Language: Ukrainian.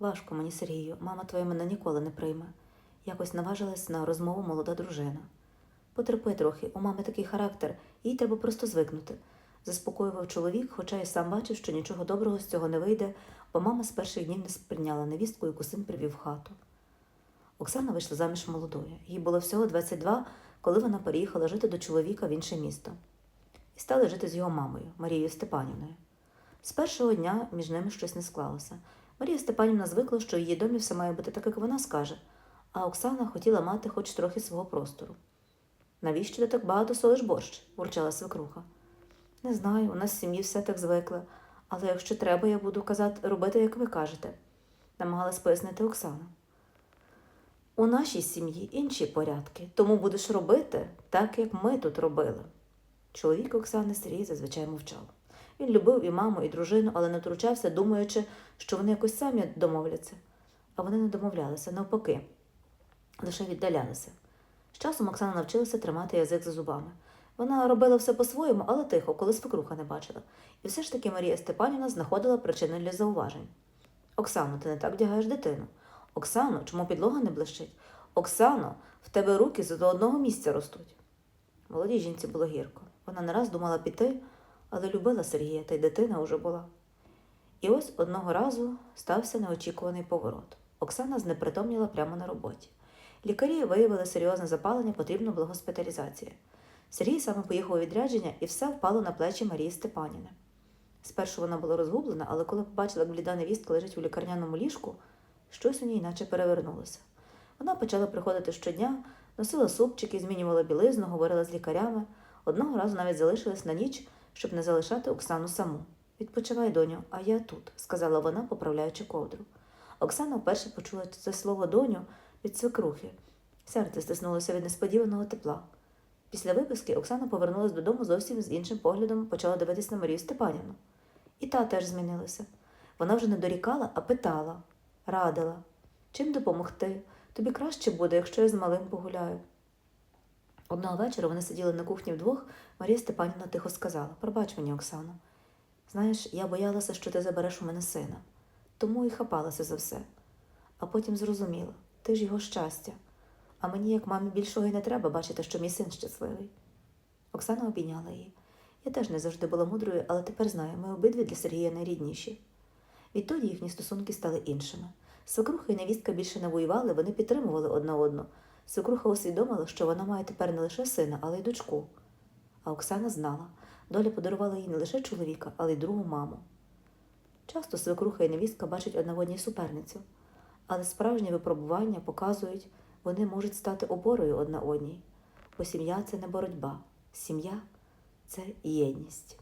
Важко мені, Сергію, мама твоя мене ніколи не прийме. Якось наважилась на розмову молода дружина. Потерпи трохи, у мами такий характер, їй треба просто звикнути. Заспокоював чоловік, хоча й сам бачив, що нічого доброго з цього не вийде, бо мама з перших днів не сприйняла невістку, яку син привів в хату. Оксана вийшла заміж молодою. Їй було всього 22, коли вона переїхала жити до чоловіка в інше місто. І стали жити з його мамою, Марією Степанівною. З першого дня між ними щось не склалося. Марія Степанівна звикла, що її домі все має бути так, як вона скаже, а Оксана хотіла мати хоч трохи свого простору. Навіщо ти так багато солиш борщ? бурчала свекруха. Не знаю, у нас в сім'ї все так звикли, але якщо треба, я буду казати, робити, як ви кажете, намагалась пояснити Оксана. У нашій сім'ї інші порядки, тому будеш робити так, як ми тут робили. Чоловік Оксани Сергій зазвичай мовчав. Він любив і маму, і дружину, але не втручався, думаючи, що вони якось самі домовляться. А вони не домовлялися, навпаки, лише віддалялися. З часом Оксана навчилася тримати язик за зубами. Вона робила все по-своєму, але тихо, коли свекруха не бачила. І все ж таки Марія Степанівна знаходила причини для зауважень. Оксано, ти не так вдягаєш дитину. Оксано, чому підлога не блищить? Оксано, в тебе руки з до одного місця ростуть. Молодій жінці було гірко. Вона не раз думала піти, але любила Сергія, та й дитина уже була. І ось одного разу стався неочікуваний поворот. Оксана знепритомніла прямо на роботі. Лікарі виявили серйозне запалення, потрібна була госпіталізація. Сергій саме поїхав у відрядження, і все впало на плечі Марії Степанівни. Спершу вона була розгублена, але коли побачила, як бліда невістка лежить у лікарняному ліжку, щось у ній наче перевернулося. Вона почала приходити щодня, носила супчики, змінювала білизну, говорила з лікарями. Одного разу навіть залишилась на ніч, щоб не залишати Оксану саму. Відпочивай, доню, а я тут, сказала вона, поправляючи ковдру. Оксана вперше почула це слово доню від свекрухи. Серце стиснулося від несподіваного тепла. Після виписки Оксана повернулася додому зовсім з іншим поглядом, почала дивитись на Марію Степанівну. І та теж змінилася. Вона вже не дорікала, а питала, радила, чим допомогти. Тобі краще буде, якщо я з малим погуляю. Одного вечора вони сиділи на кухні вдвох, Марія Степанівна тихо сказала Пробач мені, Оксано. Знаєш, я боялася, що ти забереш у мене сина, тому і хапалася за все. А потім зрозуміла, ти ж його щастя. А мені, як мамі, більшого й не треба бачити, що мій син щасливий. Оксана обійняла її. Я теж не завжди була мудрою, але тепер знаю, ми обидві для Сергія найрідніші. Відтоді їхні стосунки стали іншими. Свекруха і невістка більше не воювали, вони підтримували одна одну. Свекруха усвідомила, що вона має тепер не лише сина, але й дочку. А Оксана знала, доля подарувала їй не лише чоловіка, але й другу маму. Часто свекруха і невістка бачать одна одній суперницю, але справжні випробування показують, вони можуть стати опорою одна одній, бо сім'я це не боротьба, сім'я це єдність.